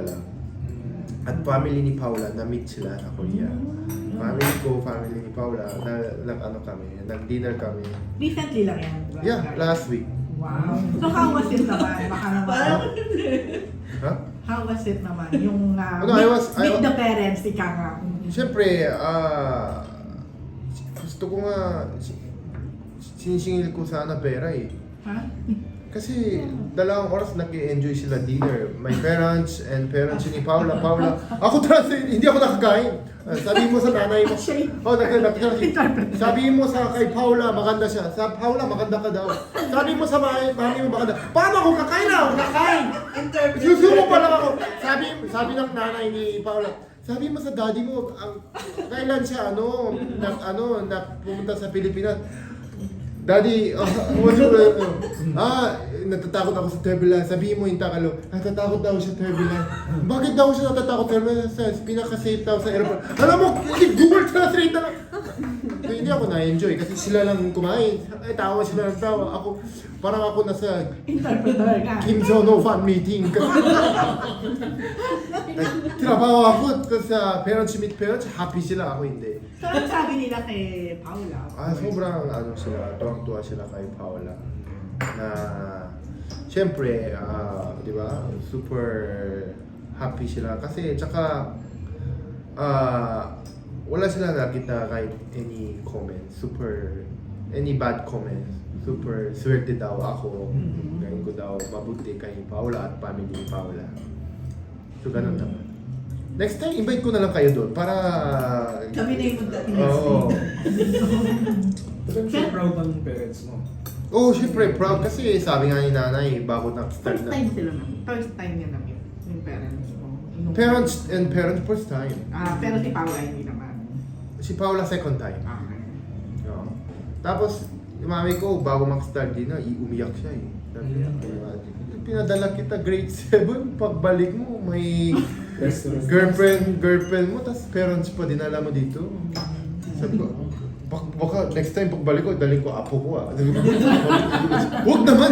lang. At family ni Paula, na-meet sila sa Korea. Family ko, family ni Paula, na, nag ano kami, nag-dinner kami. Recently lang yan. Yeah, last week. Wow. So how was it naman? Baka naman. Ha? How was it naman? Yung uh, Ano, I was- I meet was- the parents, ika nga. Siyempre, ah, gusto ko nga, si- sinisingil ko sana pera eh. Ha? Kasi dalawang oras nag-enjoy sila dinner. My parents and parents ni Paula. Paula, ako talaga, hindi ako nakakain. Ah, sabi mo sa nanay mo. Oh, nag nag Interpret. Sabi mo sa kay Paula, maganda siya. Sa Paula, maganda ka daw. Sabi mo sa mami, mami mo maganda. Paano ako kakain na? Ako kakain. Susumo pa lang ako. Sabi, sabi ng nanay ni Paula, sabi mo sa daddy mo, ang, kailan siya, ano, na, ano, na pumunta sa Pilipinas. Daddy, uh, what you, uh, ah, natatakot ako sa turbulence. Sabihin mo yung takalo, natatakot daw siya turbulence. Bakit daw siya natatakot turbulence? Sa pinaka-safe daw sa airport. Alam mo, Google Translate na lang. Hindi ako na-enjoy kasi sila lang kumain. Ay, tawa sila ng tawa. Ako, parang ako nasa Interpreter ka. Kim Jong-un fan meeting. Ay, Trabaho ako tapos sa parents meet parents, happy sila, ako hindi. So ano sabi nila kay Paula? Ah, sobrang ano sila, tuwang-tuwa sila kay Paula. Na, syempre, ah, di ba, super happy sila. Kasi, tsaka, ah, wala sila nakita kahit any comments, super, any bad comments. Super swerte daw ako. Mhm. Ngayon ko daw mabuti kay Paula at family ni Paula. So, ganun naman. Next time, invite ko na lang kayo doon para... Kami na yung Oo. Siyempre, proud ng parents mo. Oo, oh, syempre, proud kasi sabi nga ni nanay, bago nag-start First na. time sila na First time niya na meet yung parents mo. Parents and parents first time. Ah, pero si Paula hindi naman. Si Paula second time. Okay. Oo. Tapos, yung mami ko, bago mag-start din na, iumiyak siya eh. Sabi niya, pinadala kita grade 7, pagbalik mo, may girlfriend, girlfriend mo, tapos parents pa dinala mo dito. Sabi ko, bak baka next time pagbalik ko, daling ko apo ko ah. Sabi ko, Huwag naman!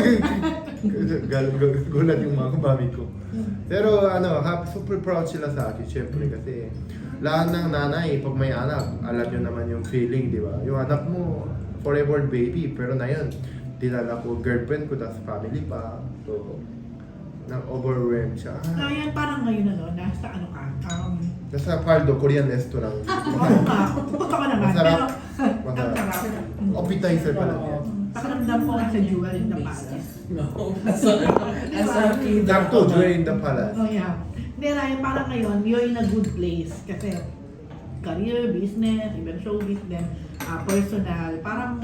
Gulat yung mga mami ko. Pero ano, super proud sila sa akin, syempre, kasi lahat ng nanay, pag may anak, alam nyo naman yung feeling, di ba? Yung anak mo, forever baby, pero na yun, dinala ko girlfriend ko, tapos family pa. So, na-overwhelm siya. So Ah, yan parang ngayon ano, nasa ano ka, um, nasa Paldo, Korean restaurant. Oo nga, pupunta ka naman. Masarap. Pero, ang Masarap. sarap. Appetizer pa lang yan. Pakiramdam ko nga sa Jewel in the Palace. No, nasa, nasa kid. Sakto, during the palace. Oh yeah. Hindi, Ryan, parang ngayon, you're in a good place. Kasi career, business, even showbiz, then ah, personal, parang,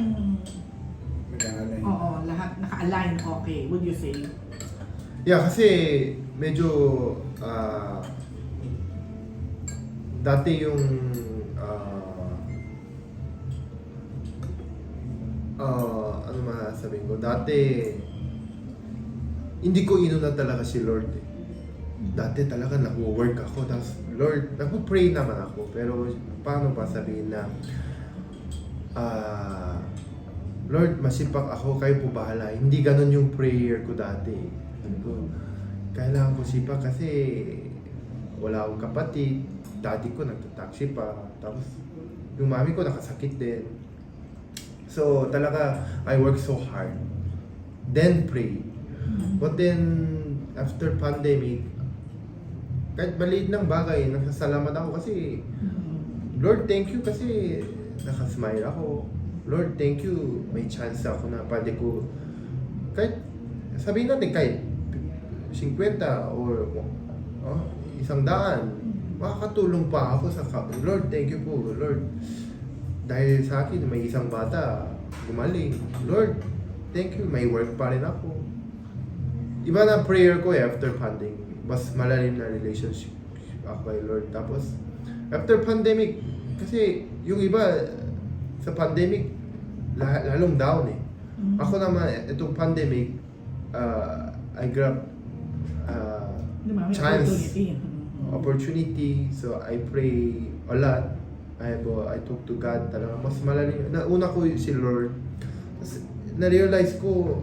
Nag-aalay. oo, lahat naka-align okay, would you say? Yeah, kasi medyo ah dati yung ah ah, ano masasabihin ko, dati hindi ko inuna talaga si Lord eh. Dati talaga nag-work ako, tapos Lord, nag-pray naman ako, pero paano ba sabihin na ah Lord, masipag ako, kayo po bahala. Hindi ganun yung prayer ko dati. Sabi ko, kailangan ko sipa kasi wala akong kapatid. Daddy ko nagtataksi pa. Tapos yung mami ko nakasakit din. So talaga, I work so hard. Then pray. But then, after pandemic, kahit maliit ng bagay, nasasalamat ako kasi Lord, thank you kasi nakasmile ako. Lord, thank you. May chance ako na pwede ko kahit sabihin natin kahit 50 or oh, isang daan makakatulong pa ako sa ka- Lord, thank you po. Lord, dahil sa akin may isang bata gumaling. Lord, thank you. May work pa rin ako. Iba na prayer ko eh after pandemic. Mas malalim na relationship ako kay Lord. Tapos, after pandemic, kasi yung iba sa pandemic, la- lalong down eh. Ako naman, itong pandemic, uh, I grab uh, Dumami chance, opportunity. opportunity. So, I pray a lot. I, I talk to God talaga. Mas malalim. Nauna ko si Lord. Tapos, na-realize ko,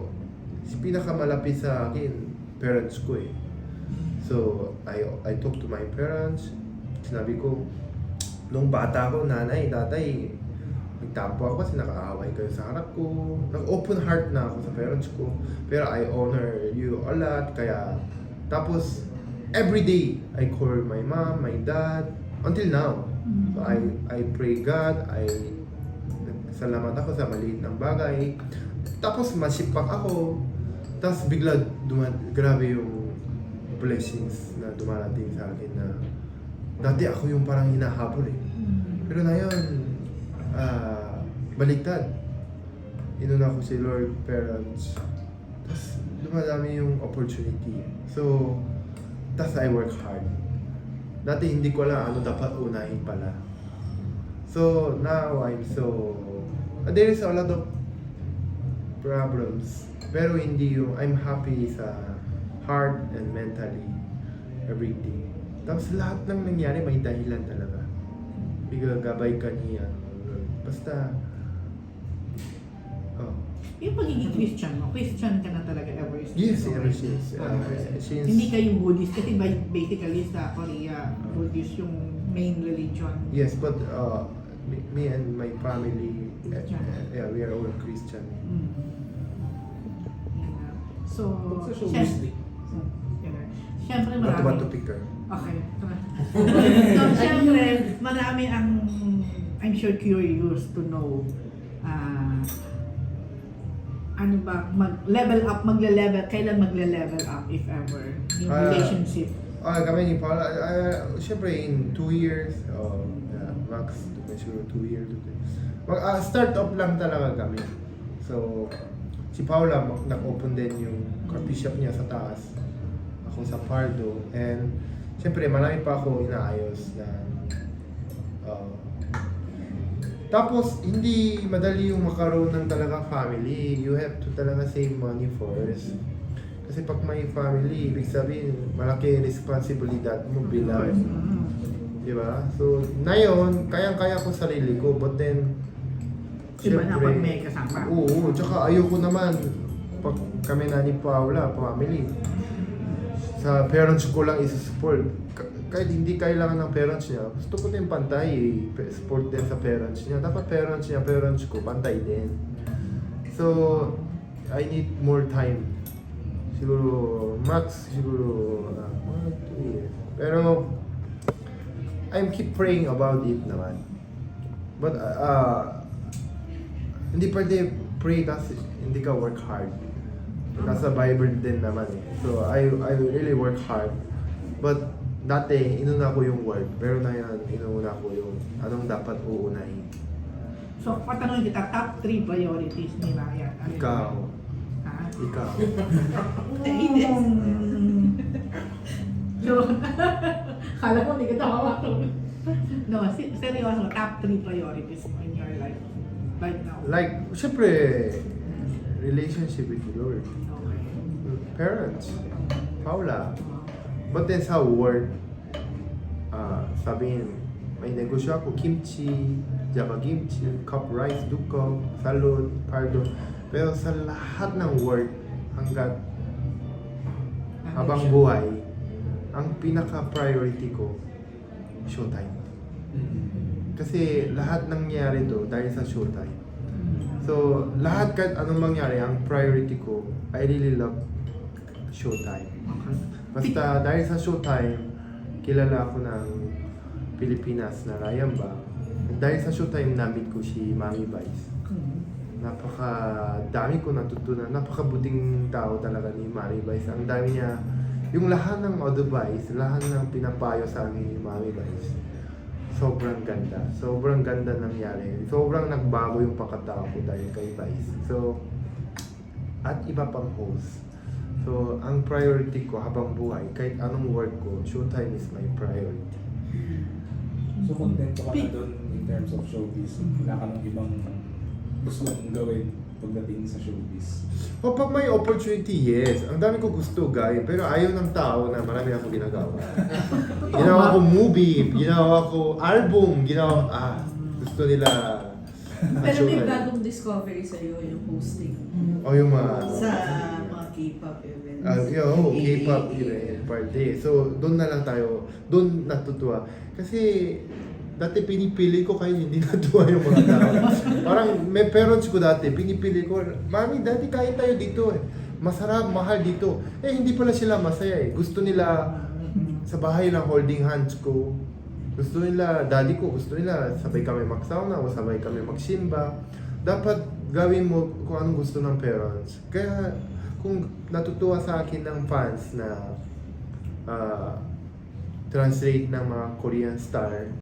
si pinakamalapit sa akin, parents ko eh. So, I, I talked to my parents. Sinabi ko, nung bata ko, nanay, tatay, nagtampo ako kasi nakaaway kayo sa harap ko. Nag-open heart na ako sa parents ko. Pero I honor you a lot. Kaya, tapos, every day, I call my mom, my dad, until now. So, I, I pray God, I salamat ako sa maliit ng bagay. Tapos masipak ako. Tapos bigla duma grabe yung blessings na dumarating sa akin na dati ako yung parang hinahabol eh. Pero ngayon, ah, baliktad. Inuna ko si Lord parents. Tapos dumadami yung opportunity. So, tapos I work hard. Dati hindi ko alam ano dapat unahin pala. So now I'm so there is a lot of problems pero hindi yung I'm happy sa heart and mentally everything. Tapos lahat ng nangyari may dahilan talaga. Bigagabay ka niya. Basta oh. Yung pagiging Christian mo, Christian ka na talaga ever since. Yes, ever since. Uh, since Hindi ka yung Buddhist kasi basically sa Korea, Buddhist yung main religion. Yes, but uh, me, me and my family, uh, yeah, we are all Christian. Mm. Yeah. So, Sa syem- Siyempre marami. bato picker. Okay. so, siyempre, marami ang, I'm sure curious to know, ah, ano ba, mag-level up, magle-level, kailan magle-level up, if ever, yung Ah, relationship. Ah, kami ni Paula, uh, syempre in two years, oh, yeah, max, siguro two years. two years. Mag, ah, start up lang talaga kami. So, si Paula, nag-open din yung coffee shop niya sa taas. Ako sa Pardo. And, syempre, marami pa ako inaayos na uh, tapos, hindi madali yung makaroon ng talaga family. You have to talaga save money first. Kasi pag may family, ibig sabihin, malaki responsibilidad mo bilang, Mm. di ba? So, ngayon, kayang-kaya ko sarili ko, but then, Iba na pag may kasama. Oo, tsaka ayoko naman, pag kami na ni Paula, family, sa parents ko lang isusupport. Ka- Kahit hindi kailangan ng parents niya, gusto ko din pantay eh. Support din sa parents niya. Dapat parents niya, parents ko, pantay din. So, I need more time. Siguro, max, siguro, uh, two years. Pero, I'm keep praying about it naman. But, uh, hindi pwede pray kasi hindi ka work hard. Nasa Bible din naman eh. So, I, I really work hard. But, dati, inuna ko yung word. Pero na yan, inuna ko yung anong dapat uunahin. So, patanong kita, top 3 priorities ni Ryan. Ano yun? Ikaw. Ha? Ikaw. So, kala ko hindi ka tawa No, seryoso, top 3 priorities mo in your life right now. Like, syempre, relationship with the Lord. Parents. Paula. But then sa word, ah sabihin, may negosyo ako, kimchi, java kimchi, cup rice, dukkop, salud, pardon. Pero sa lahat ng word, hanggat habang buhay, ang pinaka-priority ko, showtime. Kasi lahat nangyari to dahil sa showtime. So, lahat kahit anong mangyari, ang priority ko, I really love showtime. Basta dahil sa showtime, kilala ako ng Pilipinas na Ryan ba. Dahil sa showtime, namit ko si Mami Vice. Napaka dami ko natutunan. Napakabuting tao talaga ni Mami Vice. Ang dami niya, yung lahat ng advice, lahat ng pinapayo sa amin ni Mami Vice, sobrang ganda. Sobrang ganda nangyari. Sobrang nagbago yung pagkatao ko dahil kay Vice. So, at iba pang host. So, ang priority ko habang buhay, kahit anong work ko, showtime is my priority. So, contento ka na doon in terms of showbiz. Wala ka ng ibang gusto mong gawin pagdating sa showbiz. O pag may opportunity, yes. Ang dami ko gusto, guy. Pero ayaw ng tao na marami ako ginagawa. ginawa ko movie, ginawa ko album, ginawa, ah, gusto nila. Pero may bagong discovery sa'yo yung hosting. O yung mga, Sa K-pop events. Ah, yeah, oh, K-pop event, party. So, doon na lang tayo, doon natutuwa. Kasi, dati pinipili ko kayo, hindi natuwa yung mga tao. Parang may parents ko dati, pinipili ko, Mami, dati kain tayo dito eh. Masarap, mahal dito. Eh, hindi pala sila masaya eh. Gusto nila sa bahay lang holding hands ko. Gusto nila, daddy ko, gusto nila sabay kami magsauna o sabay kami magsimba. Dapat gawin mo kung anong gusto ng parents. Kaya kung natutuwa sa akin ng fans na ah, translate ng mga Korean star,